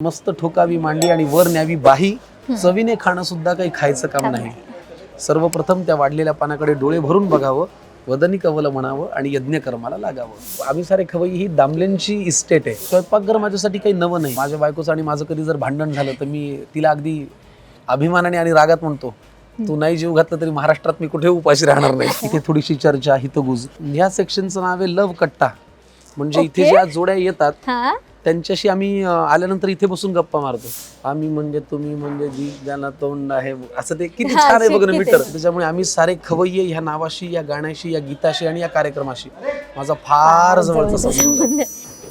मस्त ठोकावी मांडी आणि वर न्यावी बाही. चवीने खाणं सुद्धा काही खायचं काम नाही. सर्वप्रथम त्या वाढलेल्या पानाकडे डोळे भरून बघावं वदनी कवल म्हणावं आणि यज्ञ कर्माला लागावं. आम्ही सारे खवई ही दामलेंची इस्टेट आहे. स्वयंपाकघर माझ्यासाठी काही नवं नाही. माझ्या बायकोचं आणि माझं कधी जर भांडण झालं तर मी तिला अगदी अभिमानाने आणि रागात म्हणतो तू नाही जीव घातला तरी महाराष्ट्रात मी कुठे उपाशी राहणार नाही. इथे थोडीशी चर्चा हितगुज. ह्या सेक्शनचं नाव आहे लव कट्टा. म्हणजे इथे. ज्या जोड्या येतात त्यांच्याशी आम्ही आल्यानंतर इथे बसून गप्पा मारतो आम्ही म्हणजे तुम्ही म्हणजे जी ज्यांना तोंड आहे असं ते किती हा, छान आहे बघ ना मीटर ते. त्याच्यामुळे आम्ही सारे खवय्ये ह्या नावाशी या गाण्याशी या गीताशी आणि या कार्यक्रमाशी माझा फार जवळचा संबंध आहे.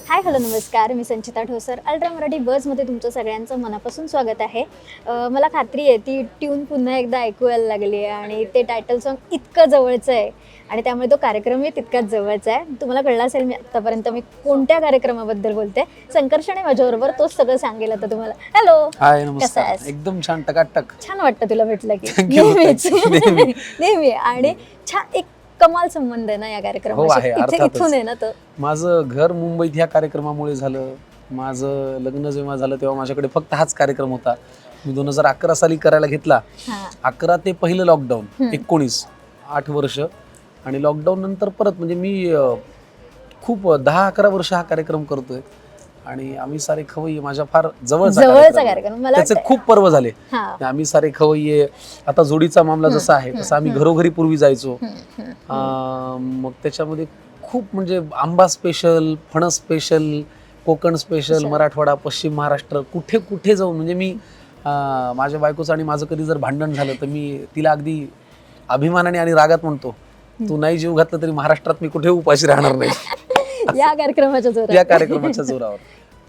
हाय हॅलो नमस्कार. मी संचिता ठोसर. अल्ट्रा मराठी बसमध्ये तुमचं सगळ्यांचं मनापासून स्वागत आहे. मला खात्री आहे ती ट्यून पुन्हा एकदा ऐकूयला लागली आहे आणि ते टायटल सॉन्ग इतकं जवळचं आहे आणि त्यामुळे तो कार्यक्रमही तितकाच जवळचा आहे. तुम्हाला कळलं असेल मी आतापर्यंत मी कोणत्या कार्यक्रमाबद्दल बोलते? संकर्षणे माझ्याबरोबर तोच सगळं सांगेल आता तुम्हाला. हॅलो हाय कसा नमस्कार? एकदम छान टकाटक. छान वाटतं तुला भेटलं की. नेहमीच. नेहमी. आणि छान एक कमाल संबंध आहे ना या हो, कार्यक्रमाशी आहे, अर्थातच. इथून आहे ना तो? माझं घर मुंबईत ह्या कार्यक्रमामुळे झालं. माझं लग्न जेव्हा झालं तेव्हा माझ्याकडे फक्त हाच कार्यक्रम होता. मी दोन हजार अकरा साली करायला घेतला. हा. अकरा ते पहिलं लॉकडाऊन हम्म. एकोणीस आठ वर्ष. आणि लॉकडाऊन नंतर परत म्हणजे मी अं, खूप दहा अकरा वर्ष हा कार्यक्रम करतोय. आणि आम्ही सारे खवय्ये माझ्या फार जवळचा जवळचा कार्यक्रम आहे. कार्यक्रम मला त्याचे खूप पर्व झाले. हा. आम्ही सारे खवय्ये आता जोडीचा मामला जसा आहे तसं आम्ही घरोघरी पूर्वी जायचो. हम्म, हम्म. अं, मग त्याच्यामध्ये खूप म्हणजे आंबा स्पेशल फणस special Konkan special Special. Marathwada पश्चिम महाराष्ट्र कुठे कुठे जाऊन म्हणजे मी अं, माझ्या बायकोचं आणि माझं कधी जर भांडण झालं तर मी तिला अगदी अभिमानाने आणि रागात म्हणतो तू नाही जीव घातला तरी महाराष्ट्रात मी कुठे उपाशी राहणार नाही. या कार्यक्रमाच्या जोरात या कार्यक्रमाच्या जोरावर.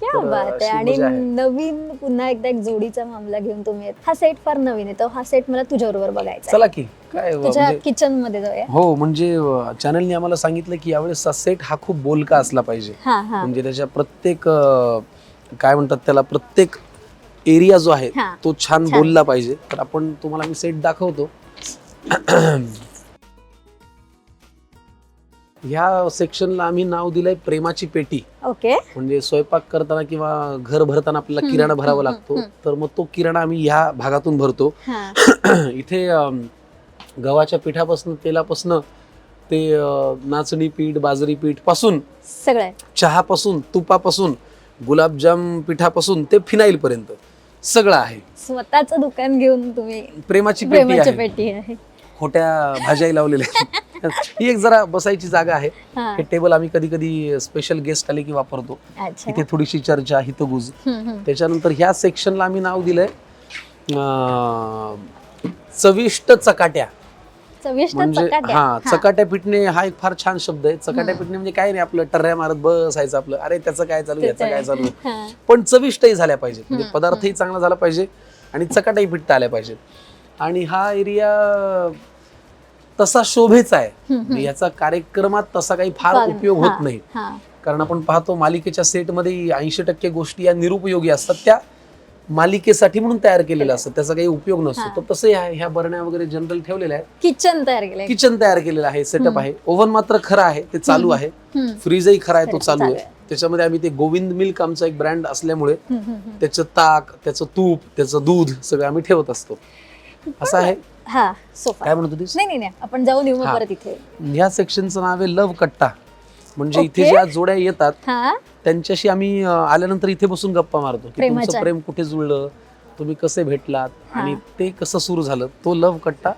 क्या तर बात आहे आणि आहे. नवीन पुन्हा एकदा एक जोडीचा मामला घेऊन तुम्ही येत. हा सेट फार नवीन तर हा सेट मला तुझ्याबरोबर बघायचा आहे. चला की काय तुझ्या म्हणजे किचनमध्ये जाऊया हो म्हणजे चॅनलने आम्हाला सांगितलं की यावेळेस सेट हा खूप बोलका असला पाहिजे हा हा म्हणजे त्याच्या प्रत्येक अं, काय म्हणतात त्याला प्रत्येक एरिया जो आहे हा. तो छान छान. बोलला पाहिजे तर आपण तुम्हाला मी सेट दाखवतो ह्या सेक्शनला आम्ही नाव दिलंय प्रेमाची पेटी. ओके. म्हणजे स्वयंपाक करताना किंवा घर भरताना आपल्याला किराणा भरावा लागतो. तर मग तो किराणा आम्ही ह्या भागातून भरतो. हा. इथे गव्हाच्या पिठापासून तेलापासून ते अं, नाचणी पीठ बाजरी पीठपासून सगळं. चहापासून तुपापासून गुलाबजाम पिठापासून ते फिनाईल पर्यंत सगळं आहे. स्वतःच दुकान घेऊन तुम्ही प्रेमाची पेटी आहे. पेटी आहे. खोट्या भाज्याही लावलेल्या आहेत. ही एक जरा बसायची जागा आहे. हा. हे टेबल आम्ही कधी कधी स्पेशल गेस्ट आले की वापरतो. अच्छा. इथे थोडीशी चर्चा हितगुज. हम्म, हम्म. त्याच्यानंतर ह्या सेक्शनला आम्ही नाव दिलंय अं, चविष्ट चकाट्या. चविष्ट म्हणजे चकाट्या. हा हा. चकाट्या पिटणे हा एक फार छान शब्द आहे. चकाट्या पिटणे म्हणजे काय नाही आपलं टर्ऱ्या मारत बसायचं आपलं. अरे त्याचं काय चालू याचं काय चालू आहे. हा. पण चविष्टही झाल्या पाहिजेत. म्हणजे पदार्थही चांगला झाला पाहिजे आणि चकाट्याही पिटता आल्या पाहिजेत. आणि हा एरिया तसा शोभेचा आहे. म्हणजे याचा कार्यक्रमात तसा काही फार उपयोग होत नाही. कारण आपण पाहतो मालिकेच्या सेटमध्ये ऐंशी टक्के गोष्टी या निरुपयोगी असतात. त्या मालिकेसाठी म्हणून तयार केलेल्या असतात. त्याचा काही उपयोग नसतो. तर तसं ह्या ह्या बरण्या वगैरे जनरल ठेवलेल्या आहेत. किचन तयार केलंय किचन तयार केलेलं आहे. सेटअप. आहे. ओव्हन मात्र खरं आहे. ते चालू. आहे. फ्रीजही खरा आहे तो चालू आहे. त्याच्यामध्ये आम्ही ते गोविंद मिल्क आमचा एक ब्रँड असल्यामुळे. त्याचं ताक त्याचं तूप त्याचं दूध सगळं आम्ही ठेवत असतो. असं आहे. हा सोफा काय म्हणत होतीस? नाही नाही नाही. आपण जाऊन येऊ मग हा. परत इथे. ह्या सेक्शनचं नाव आहे लव कट्टा म्हणजे इथे Okay. ज्या जोड्या येतात हा. त्यांच्याशी आम्ही अं, आल्यानंतर इथे बसून गप्पा मारतो की तुमचं प्रेमाच्या. प्रेम कुठे जुळलं तुम्ही कसे भेटलात हा. आणि ते कसं सुरू झालं तो लव कट्टा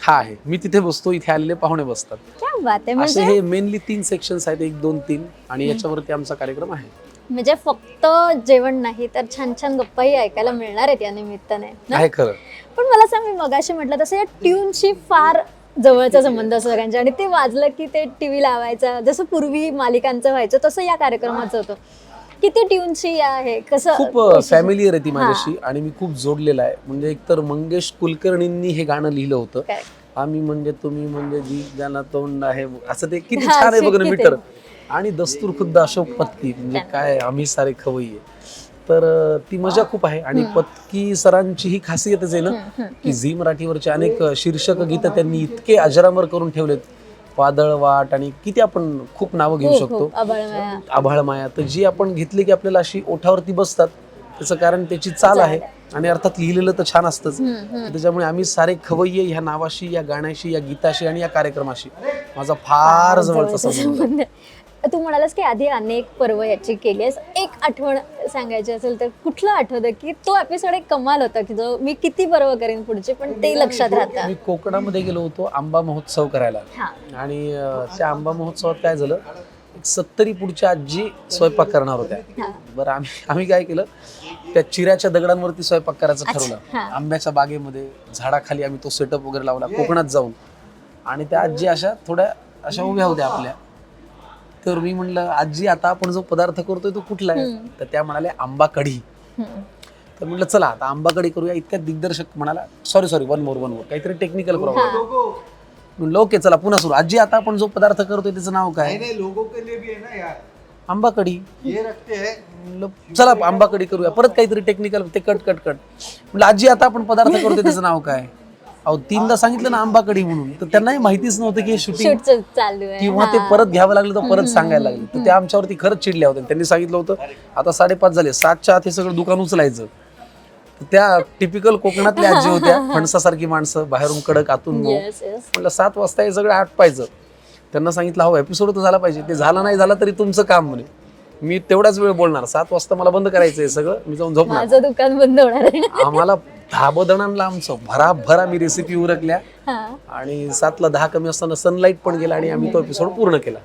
हा आहे. मी तिथे बसतो इथे आलेले पाहुणे बसतात. क्या बात आहे. असे म्हणजे हे मेनली तीन सेक्शन्स आहेत एक दोन तीन आणि याच्यावरती आमचा कार्यक्रम आहे. म्हणजे फक्त जेवण नाही तर छान छान गप्पाही ऐकायला मिळणार आहेत या निमित्ताने ना? आहे खरं. पण मला सांग मी मगाशी म्हटलं तसं या ट्यूनशी फार जवळचा संबंध असतो सगळ्यांचा आणि ते वाजलं की ते टीव्ही लावायचा जसं पूर्वी मालिकांचं व्हायचं तसं या कार्यक्रमाचं होतं. किती ट्यूनशी आहे कसं खूप फॅमिलीयर आहे ती माझ्याशी आणि मी खूप जोडलेला आहे. म्हणजे एकतर मंगेश कुलकर्णींनी हे गाणं लिहिलं होतं? आम्ही म्हणजे तुम्ही म्हणजे जी ज्यांना तोंड आहे असं ते किती छान आहे बघ ना मीटर. आणि दस्तूर खुद्द अशोक पत्की म्हणजे काय आम्ही सारे खवई आहे. तर ती मजा खूप आहे. आणि पत्की सरांची ही खासियतच आहे ना. की झी मराठीवरचे अनेक शीर्षक गीत त्यांनी इतके अजरामर करून ठेवलेत. वादळ वाट आणि किती आपण खूप नावं घेऊ शकतो. आभाळ माया. तर जी आपण घेतली की आपल्याला अशी ओठावरती बसतात त्याचं कारण त्याची चाल आहे. आणि अर्थात लिहिलेलं तर छान असतंच. त्याच्यामुळे आम्ही सारे खवय्ये ह्या नावाशी या गाण्याशी या गीताशी आणि या कार्यक्रमाशी. माझा फार जवळचा संबंध. तू म्हणालास की आधी अनेक पर्व याची केली आहेस एक आठवण सांगायची असेल तर कुठलं आठवतं? की तो एपिसोड एक कमाल होता की जो मी किती पर्व करेन पुढचे पण ते लक्षात राहतं. मी कोकणामध्ये गेलो होतो आंबा महोत्सव करायला. आणि त्या आंबा महोत्सवात काय झालं? एक सत्तरी पुढच्या आजी स्वयंपाक करणार होत्या. बरं आम्ही आम्ही काय केलं? त्या चिऱ्याच्या दगडांवरती स्वयंपाक करायचं ठरवलं. आंब्याच्या बागेमध्ये झाडाखाली आम्ही तो सेटअप वगैरे लावला कोकणात जाऊन. आणि त्या आजी अशा थोड्या अशा उभ्या होत्या आपल्या. तर मी म्हणलं आजी आता आपण जो पदार्थ करतोय तो कुठला आहे. तर त्या म्हणाल्या आंबा कढी. तर म्हटलं चला आता आंबा कढी करूया. इतक्यात दिग्दर्शक म्हणाला sorry sorry one more one more काहीतरी टेक्निकल प्रॉब्लेम म्हणलं ओके चला पुन्हा सुरू. आजी आता आपण जो पदार्थ करतोय त्याचं नाव काय? नहीं नहीं लोगों के लिए भी है ना यार. आंबा कढी ये रखते हैं म्हणलं चला आंबा कढी करूया. परत काहीतरी टेक्निकल ते कट कट कट म्हणलं आजी आता आपण पदार्थ करतोय त्याचं नाव काय? अहो तीनदा सांगितलं ना आंबा कढी म्हणून. तर त्यांनाही माहितीच नव्हतं की हे शूटिंग शूट चालू आहे. किंवा ते परत घ्यावं लागलं तर परत सांगायला लागले. तर त्या आमच्यावरती खरंच चिडल्या होत्या. त्यांनी सांगितलं होतं आता साडेपाच झाले. सातच्या आत हे सगळं दुकान उचलायचं. त्या टिपिकल कोकणातल्या आजी होत्या फणसासारखी माणसं बाहेरून कडक आतून मऊ म्हटलं सात वाजता हे सगळं आटपायचं. त्यांना सांगितलं हो एपिसोड तर झाला पाहिजे. ते झालं नाही झालं तरी तुमचं काम म्हणे. मी तेवढाच वेळ बोलणार. सात वाजता मला बंद करायचं हे सगळं मी जाऊन झोपणार. माझं दुकान बंद होणार आहे. आम्हाला धाबदण आणलं आमचं. भराभर आम्ही रेसिपी उरकल्या. हा. आणि सातला दहा कमी असताना सनलाईट पण गेला आणि आम्ही तो एपिसोड पूर्ण केला.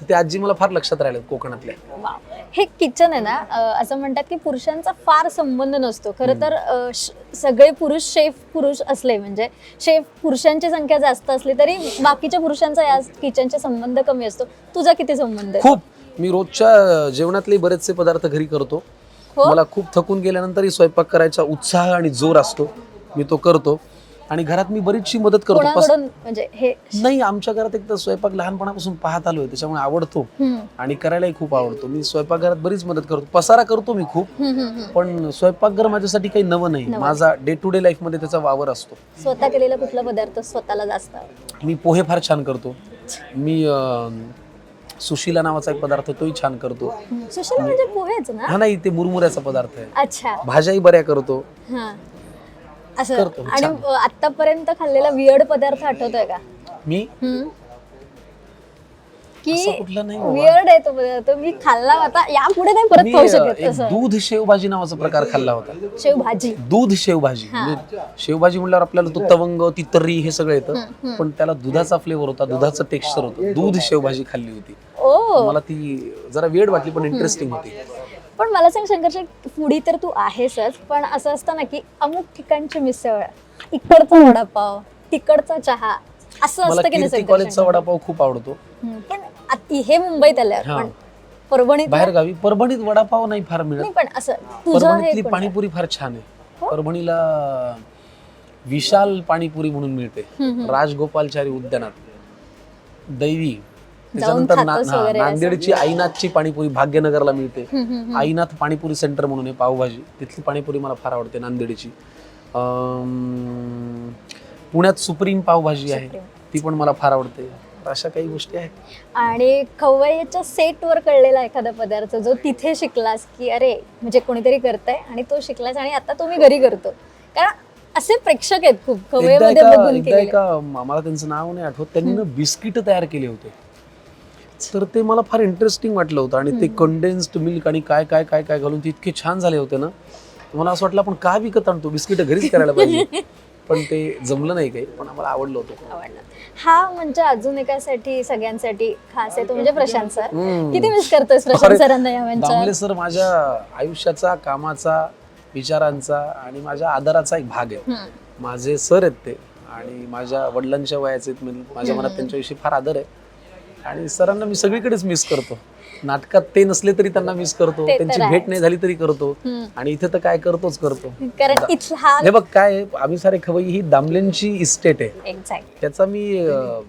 तर ते आजी मला फार लक्षात राहिले कोकणातल्या वाव. हे किचन आहे ना अं, असं म्हणतात की पुरुषांचा फार संबंध नसतो. खरं तर अं, श- सगळे पुरुष शेफ पुरुष असले म्हणजे शेफ पुरुषांची संख्या जास्त असली तरी बाकीच्या पुरुषांचा या किचनचा संबंध कमी असतो. तुझा किती संबंध आहे? खूप. मी रोजच्या जेवणातले बरेचसे पदार्थ घरी करतो. हो? मला खूप थकून गेल्यानंतरही स्वयंपाक करायचा उत्साह आणि जोर असतो. मी तो करतो. आणि घरात मी बरीचशी मदत करतो. पस- कोणाकडून म्हणजे हे नाही आमच्या घरात एक तर स्वयंपाक लहानपणापासून पाहत आलोय त्याच्यामुळे आवडतो. हम्म, आणि करायलाही खूप आवडतो. मी स्वयंपाकघरात बरीच मदत करतो. पसारा करतो मी खूप. हम्म, हम्म, हम्म. पण स्वयंपाकघर माझ्यासाठी काही नवं नाही. नवं. माझा डे टू डे लाईफमध्ये त्याचा वावर असतो. स्वतः केलेला कुठला पदार्थ स्वतःला जास्त आवडतो? मी पोहे फार छान करतो. मी अं, सुशिला नावाचा एक पदार्थ तोही छान करतो. हम्म, सुशील म्हणजे पोहेच ना? हा नाही ते मुरमुऱ्याचा पदार्थ आहे. अच्छा. भाज्याही बऱ्या करतो. हा. असं. करतो, आणि छान. आतापर्यंत खाल्लेला वियर्ड पदार्थ आठवतोय का? मी? हम्म. की असं कुठलं नाही बाबा. वियर्ड आहे तो पदार्थ. मी खाल्ला आता यापुढे नाही परत मी खाऊ अं, शकत एक तसं दूध शेवभाजी नावाचा प्रकार खाल्ला होता. शेव भाजी दूध शेवभाजी. म्हणजे शेवभाजी म्हटल्यावर आपल्याला तो तवंग ती तर्री हे सगळं येतं. पण त्याला दुधाचा फ्लेवर होता दुधाचं टेक्स्चर होतं. दूध शेवभाजी खाल्ली होती. ओ. मला ती जरा वेळ वाटली पण इंटरेस्टिंग होती. पण मला सांग शंकरश फुडी तर तू आहेसच पण असं असतं ना की अमुक ठिकाणची मिसळ इकडचा वडापाव तिकडचा चहा असं मला असतं की नाही कीर्ती कॉलेजचा शंकर? वडापाव खूप आवडतो हम्म, पण आत- हे मुंबईत आल्यावर हा. पण परभणीत बाहेर गावी परभणीत वडापाव नाही फार मिळत नाही पण असं तुझं हे परभणीतली कोणतं? पाणीपुरी फार छान आहे हो? परभणीला विशाल पाणीपुरी म्हणून मिळते हम्म, राजगोपालचारी उद्यानात दैवी त्याच्यानंतर ना- खातोस हा, वगैरे असं. नांदेडची आईनाथची पाणीपुरी भाग्यनगरला मिळते. आईनाथ पाणीपुरी सेंटर म्हणून आहे पावभाजी. तिथली पाणीपुरी मला फार आवडते नांदेडची. पुण्यात सुप्रीम पावभाजी आहे. ती पण मला फार आवडते. अशा काही गोष्टी आहेत. आणि खवय्याच्या सेटवर कळलेला एखादा पदार्थ जो तिथे शिकलास की अरे म्हणजे कोणीतरी करताय आणि तो शिकलास आणि आता तो मी घरी करतो. कारण असे प्रेक्षक आहेत खूप. एकदा खवय्यामध्ये एका बघून एकदा केलेले. एका मला त्यांचं नाव नाही आठवत. त्यांनी ना बिस्किट तयार केले होते. तर ते मला फार इंटरेस्टिंग वाटलं होतं. आणि ते कंडेन्स्ड मिल्क आणि काय काय काय काय घालून ते इतके छान झाले होते ना. मला असं वाटलं आपण का विकत आणतो? बिस्किट घरीच करायला पाहिजे. पण ते जमलं नाही काही पण आम्हाला आवडलं होतं. आवडला. हा म्हणजे अजून एकासाठी सगळ्यांसाठी खास आहे तो म्हणजे प्रशांत सर. हम्म. किती मिस करतोय प्रशांत अरे, सरांना या दामले सर माझ्या आयुष्याचा कामाचा विचारांचा आणि माझ्या आदराचा एक भाग आहे. माझे सर आहेत ते आणि माझ्या वडिलांच्या वयाचे आहेत. म्हणजे माझ्या मनात त्यांच्याविषयी फार आदर आहे. आणि सरांना मी सगळीकडेच मिस करतो. नाटकात ते नसले तरी त्यांना मिस करतो ते तर त्यांची. भेट नाही झाली तरी करतो. हम्म. आणि इथे तर काय करतोच करतो. कारण इथला हा बघ काय आहे, आम्ही सारे खवई ही दामलेंची इस्टेट आहे. एक्झॅक्ट त्याचा मी अं,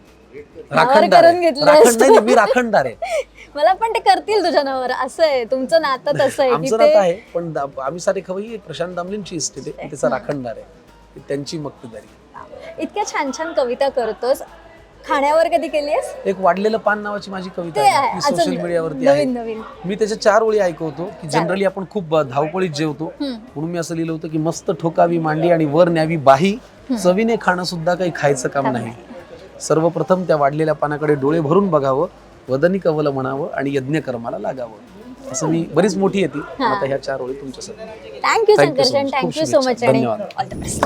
राखणदार करून आहे. घेतलं राखण असतं. नाही नाही, मी राखणदार आहे. मला पण ते करतील तुझ्या नावावर. असं आहे तुमचं नातं तसं आहे की आमचं ते नातं आहे पण दा- आम्ही सारे खवई प्रशांत दामलेंची इस्टेट आहे. त्याचा राखणदार आहे. त्यांची मक्तेदारी इतक्या छान छान कविता करतोस. खाण्यावर कधी केली आहेस एक वाढलेलं पान नावाची माझी कविता ते आहे आहे. ती सोशल मीडियावरती आहे नवीन नवीन. मी त्याच्या चार ओळी ऐकवतो की जनरली आपण खूप धावपळीत जेवतो. हम्म. म्हणून मी असं लिहिलं होतं की मस्त ठोकावी मांडी आणि वर न्यावी बाही. चवीने खाणं सुद्धा काही खायचं काम नाही. सर्वप्रथम त्या वाढलेल्या पानाकडे डोळे भरून बघावं वदनी कवल म्हणावं आणि यज्ञ कर्माला लागावं. असं मी बरीच मोठी येते. आता ह्या चार ओळी तुमच्यासाठी थँक्यू Thank you so. खूप थँक्यू सो शुभेच्छा. मच आणि धन्यवाद. All the best